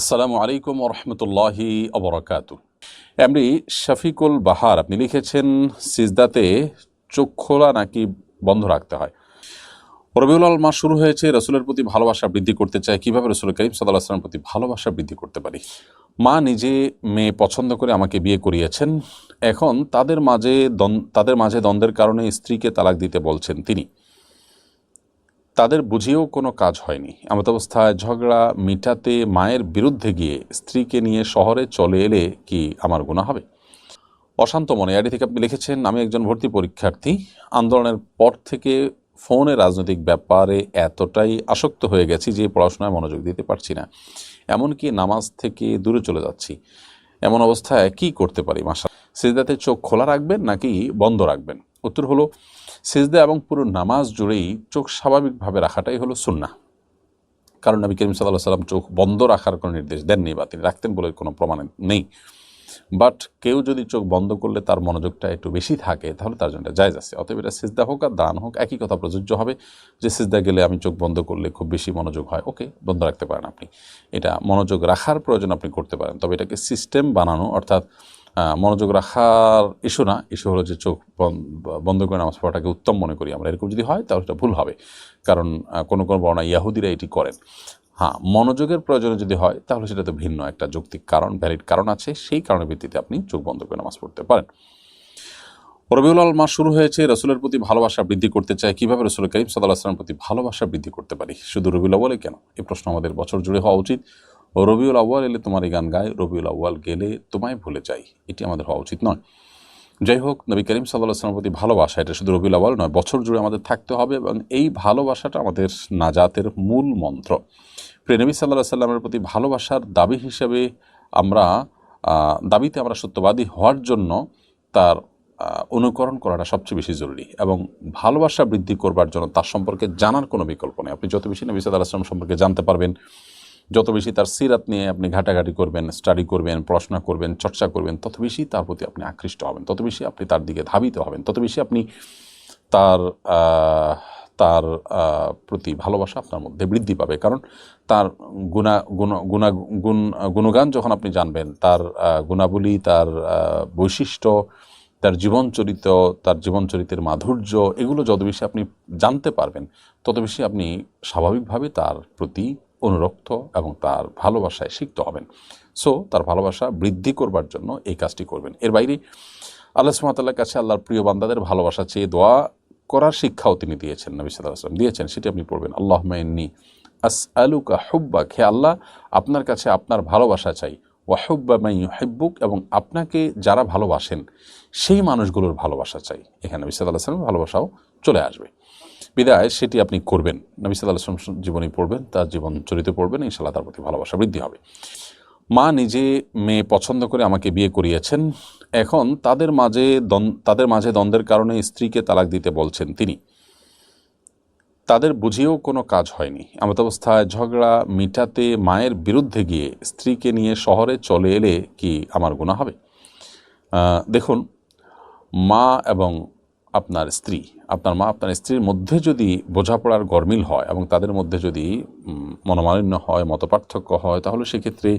আসসালামু আলাইকুম রহমতুল্লাহি অবরাকাতু এমনি শফিকুল বাহার, আপনি লিখেছেন, সিজদাতে চোখ খোলা নাকি বন্ধ রাখতে হয়? রবিউল আল মাস শুরু হয়েছে, রসুলের প্রতি ভালোবাসা বৃদ্ধি করতে চায়। কীভাবে রসুল করিম সাল্লাহ আসলামের প্রতি ভালোবাসা বৃদ্ধি করতে পারি? মা নিজে, মেয়ে পছন্দ করে আমাকে বিয়ে করিয়েছেন। এখন তাদের মাঝে তাদের মাঝে দ্বন্দ্বের কারণে স্ত্রীকে তালাক দিতে বলছেন তিনি। তাদের বুঝিয়েও কোনো কাজ হয়নি। অবস্থায় ঝগড়া মিটাতে মায়ের বিরুদ্ধে গিয়ে স্ত্রীকে নিয়ে শহরে চলে এলে কি আমার গুণা হবে? অশান্ত মনে আইডি থেকে আপনি লিখেছেন, আমি একজন ভর্তি পরীক্ষার্থী। আন্দোলনের পর থেকে ফোনে রাজনৈতিক ব্যাপারে এতটাই আসক্ত হয়ে গেছি যে পড়াশোনায় মনোযোগ দিতে পারছি না। এমনকি নামাজ থেকে দূরে চলে যাচ্ছি। এমন অবস্থায় কি করতে পারি মাসা সিজদাতে চোখ খোলা রাখবেন নাকি বন্ধ রাখবেন? উত্তর হলো সিজদা এবং পুরো নামাজ জুড়েই চোখ স্বাভাবিকভাবে রাখাটাই হলো সুন্না কারণ নবী করিম সাল্লাহ সাল্লাম চোখ বন্ধ রাখার কোনো নির্দেশ দেননি বা তিনি রাখতেন বলে কোনো প্রমাণ নেই। বাট কেউ যদি চোখ বন্ধ করলে তার মনোযোগটা একটু বেশি থাকে, তাহলে তার জন্য জায়জ আছে। অতএব এটা সিজদা হোক আর দান হোক, একই কথা প্রযোজ্য হবে যে সিজদা গেলে আমি চোখ বন্ধ করলে খুব বেশি মনোযোগ হয়। ওকে বন্ধ রাখতে পারেন আপনি। এটা মনোযোগ রাখার প্রয়োজন আপনি করতে পারেন। তবে এটাকে সিস্টেম বানানো, অর্থাৎ মনোযোগ রাখার ইস্যু না। ইস্যু হলো যে চোখ বন- বন্ধ করে নামাজ পড়াটাকে উত্তম মনে করি আমরা। এরকম যদি হয় তাহলে এটা ভুল হবে। কারণ কোনো কোনো বর্ণা ইয়াহুদিরা এটি করেন। হ্যাঁ মনোযোগের প্রয়োজনে যদি হয়, তাহলে সেটা তো ভিন্ন একটা যৌক্তিক কারণ ভ্যালিড কারণ আছে। সেই কারণের ভিত্তিতে আপনি চোখ বন্ধ করে নামাজ পড়তে পারেন। রবিউল আল মাস শুরু হয়েছে। রসুলের প্রতি ভালোবাসা বৃদ্ধি করতে চায় কীভাবে? রসুল করিম সাল্লাহ আসলামের প্রতি ভালোবাসা বৃদ্ধি করতে পারি? শুধু রবিউল আউ্বালে কেন? এই প্রশ্ন আমাদের বছর জুড়ে হওয়া উচিত। রবিউল আউ্বাল এলে তোমার এই গান গায়, রবিউল আউ্বাল গেলে তোমায় ভুলে যাই। এটি আমাদের হওয়া উচিত নয়। যাই হোক, নবী করিম সাল্লাহ আসলামের প্রতি ভালোবাসা, এটা শুধু রবিউল আউ্বাল নয়, বছর জুড়ে আমাদের থাকতে হবে এবং এই ভালোবাসাটা আমাদের নাজাতের মূল মন্ত্র। প্রিয় নবী সাল্লাহ সাল্লামের প্রতি ভালোবাসার দাবি হিসেবে আমরা দাবিতে আমরা সত্যবাদী হওয়ার জন্য তার অনুকরণ করাটা সবচেয়ে বেশি জরুরি এবং ভালোবাসা বৃদ্ধি করবার জন্য তার সম্পর্কে জানার কোনো বিকল্প নেই। আপনি যত বেশি নবী সাল্লাহ আসলাম সম্পর্কে জানতে পারবেন যত বেশি তার সিরাত নিয়ে আপনি ঘাটাঘাটি করবেন স্টাডি করবেন, পড়াশোনা করবেন, চর্চা করবেন, তত বেশি তার প্রতি আপনি আকৃষ্ট হবেন। তত বেশি আপনি তার দিকে ধাবিত হবেন। তত বেশি আপনি তার তার প্রতি ভালোবাসা আপনার মধ্যে বৃদ্ধি পাবে। কারণ তার গুণা, গুণ গুণা, গুণ, গুণগান যখন আপনি জানবেন, তার গুণাবলী, তার বৈশিষ্ট্য, তার জীবন চরিত্র, তার জীবন চরিত্রের মাধুর্য, এগুলো যত বেশি আপনি জানতে পারবেন, তত বেশি আপনি স্বাভাবিকভাবে তার প্রতি অনুরক্ত এবং তার ভালোবাসায় সিক্ত হবেন। সো তার ভালোবাসা বৃদ্ধি করবার জন্য এই কাজটি করবেন। এর বাইরে, আল্লাহ সুমাতাল্লাহর কাছে আল্লাহর প্রিয় বান্দাদের ভালোবাসা চেয়ে দোয়া করার শিক্ষাও তিনি দিয়েছেন, নবী সাল্লাহ আসলাম দিয়েছেন, সেটি আপনি পড়বেন। আল্লাহ মাইন্নি আস আলুকা হুব্বা খে আল্লাহ, আপনার কাছে আপনার ভালোবাসা চাই। ওয়াহুব্বা মাই হেব্বুক এবং আপনাকে যারা ভালোবাসেন, সেই মানুষগুলোর ভালোবাসা চাই। এখানে নবী সাল্লাহ আসলামের ভালোবাসাও চলে আসবে। বিদায়, সেটি আপনি করবেন। নবী সাল্লাহ আসলাম জীবনী পড়বেন, তার জীবন চরিত্র পড়বেন ইনশাল্লাহ তার প্রতি ভালোবাসা বৃদ্ধি হবে। মা নিজে মেয়ে পছন্দ করে আমাকে বিয়ে করিয়েছেন। এখন তাদের মাঝে তাদের মাঝে দ্বন্দ্বের কারণে স্ত্রীকে তালাক দিতে বলছেন তিনি। তাদের বুঝিয়েও কোনো কাজ হয়নি। এমত অবস্থায় ঝগড়া মিটাতে মায়ের বিরুদ্ধে গিয়ে স্ত্রীকে নিয়ে শহরে চলে এলে কি আমার গুণা হবে? দেখুন, মা এবং আপনার স্ত্রী, আপনার মা, আপনার স্ত্রীর মধ্যে যদি বোঝাপড়ার গরমিল হয় এবং তাদের মধ্যে যদি মনোমালিন্য হয়, মতপার্থক্য হয়, তাহলে সেক্ষেত্রে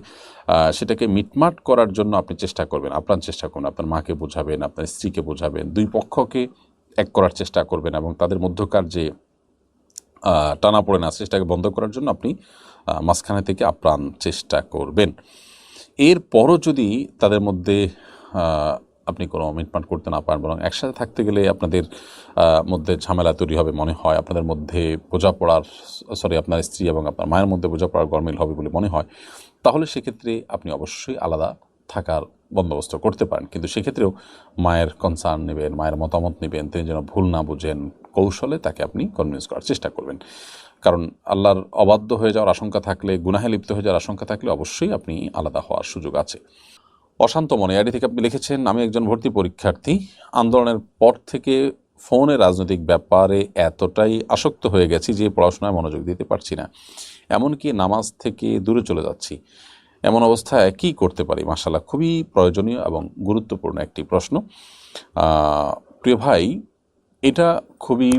সেটাকে মিটমাট করার জন্য আপনি চেষ্টা করবেন আপনার চেষ্টা করুন। আপনার মাকে বোঝাবেন, আপনার স্ত্রীকে বোঝাবেন, দুই পক্ষকে এক করার চেষ্টা করবেন এবং তাদের মধ্যকার যে টানা পড়ে না সেটাকে বন্ধ করার জন্য আপনি মাঝখানে থেকে আপ্রাণ চেষ্টা করবেন। এরপরও যদি তাদের মধ্যে আপনি কোনো মিটমাট করতে না পারেন, বরং একসাথে থাকতে গেলে আপনাদের মধ্যে ঝামেলা তৈরি হবে মনে হয়। আপনাদের মধ্যে বোঝাপড়ার, সরি, আপনার স্ত্রী এবং আপনার মায়ের মধ্যে বোঝাপড়ার গরমিল হবে বলে মনে হয়। তাহলে সেক্ষেত্রে আপনি অবশ্যই আলাদা থাকার বন্দোবস্ত করতে পারেন। কিন্তু সেক্ষেত্রেও মায়ের কনসার্ন নেবেন, মায়ের মতামত নেবেন, তিনি যেন ভুল না বুঝেন কৌশলে তাকে আপনি কনভিন্স করার চেষ্টা করবেন। কারণ আল্লাহর অবাধ্য হয়ে যাওয়ার আশঙ্কা থাকলে, গুনাহে লিপ্ত হয়ে যাওয়ার আশঙ্কা থাকলে অবশ্যই আপনি আলাদা হওয়ার সুযোগ আছে। অশান্ত মনে। আইডি থেকে আপনি লিখেছেন, আমি একজন ভর্তি পরীক্ষার্থী। আন্দোলনের পর থেকে ফোনে রাজনৈতিক ব্যাপারে এতটাই আসক্ত হয়ে গেছি যে পড়াশোনায় মনোযোগ দিতে পারছি না। এমনকি নামাজ থেকে দূরে চলে যাচ্ছি। এমন অবস্থায় কি করতে পারি? মাসাল্লাহ খুবই প্রয়োজনীয় এবং গুরুত্বপূর্ণ একটি প্রশ্ন। প্রিয় ভাই, এটা খুবই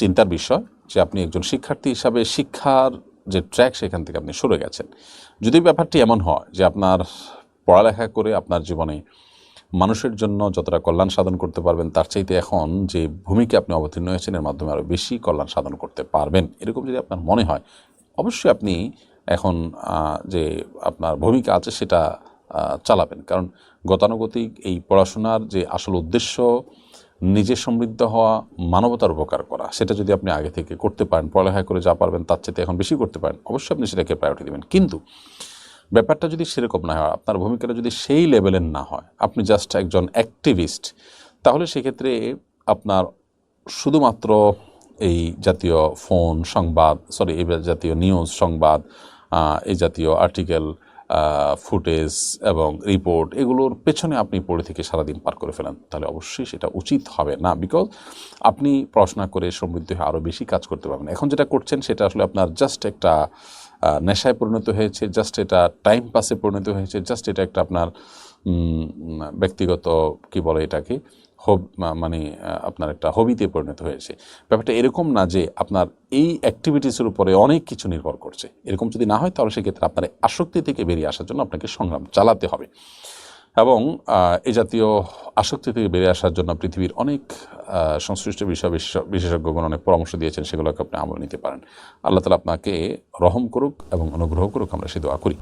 চিন্তার বিষয় যে আপনি একজন শিক্ষার্থী হিসাবে শিক্ষার যে ট্র্যাক সেখান থেকে আপনি সরে গেছেন। যদি ব্যাপারটি এমন হয় যে আপনার পড়ালেখা করে আপনার জীবনে মানুষের জন্য যতটা কল্যাণ সাধন করতে পারবেন, তার চাইতে এখন যে ভূমিকা আপনি অবতীর্ণ হয়েছেন, এর মাধ্যমে আরও বেশি কল্যাণ সাধন করতে পারবেন। এরকম যদি আপনার মনে হয়, অবশ্যই আপনি এখন যে আপনার ভূমিকা আছে সেটা চালাবেন। কারণ গতানুগতিক এই পড়াশোনার যে আসল উদ্দেশ্য, নিজে সমৃদ্ধ হওয়া, মানবতার উপকার করা, সেটা যদি আপনি আগে থেকে করতে পারেন, পড়ালেখা করে যা পারবেন, তার চেয়ে এখন বেশি করতে পারেন, অবশ্যই আপনি সেটাকে প্রায়োরিটি দেবেন। কিন্তু ব্যাপারটা যদি সেরকম না হয়, আপনার ভূমিকাটা যদি সেই লেভেলের না হয়, আপনি জাস্ট একজন অ্যাক্টিভিস্ট তাহলে সেক্ষেত্রে আপনার শুধুমাত্র এই জাতীয় ফোন সংবাদ সরি এই জাতীয় নিউজ সংবাদ এই জাতীয় আর্টিকেল ফুটেজ এবং রিপোর্ট এগুলোর পেছনে আপনি পড়ে থেকে সারাদিন পার করে ফেলেন, তাহলে অবশ্যই সেটা উচিত হবে না। বিকজ আপনি পড়াশোনা করে সমৃদ্ধ হয়ে আরও বেশি কাজ করতে পারবেন। এখন যেটা করছেন সেটা আসলে আপনার জাস্ট একটা নেশায় পরিণত হয়েছে জাস্ট এটা টাইম পাসে পরিণত হয়েছে জাস্ট এটা একটা আপনার ব্যক্তিগত কি বলে এটাকে হব মানে আপনার একটা হবিতে পরিণত হয়েছে। ব্যাপারটা এরকম না যে আপনার এই অ্যাক্টিভিটিসের উপরে অনেক কিছু নির্ভর করছে। এরকম যদি না হয়, তাহলে সেক্ষেত্রে আপনার আসক্তি থেকে বেরিয়ে আসার জন্য আপনাকে সংগ্রাম চালাতে হবে। এবং এই জাতীয় আসক্তি থেকে বেরিয়ে আসার জন্য পৃথিবীর অনেক সংশ্লিষ্ট বিষয় বিশেষ- বিশেষজ্ঞগণ অনেক পরামর্শ দিয়েছেন, সেগুলোকে আপনি আমল নিতে পারেন। আল্লাহ তালা আপনাকে রহম করুক এবং অনুগ্রহ করুক, আমরা সে দোয়া করি।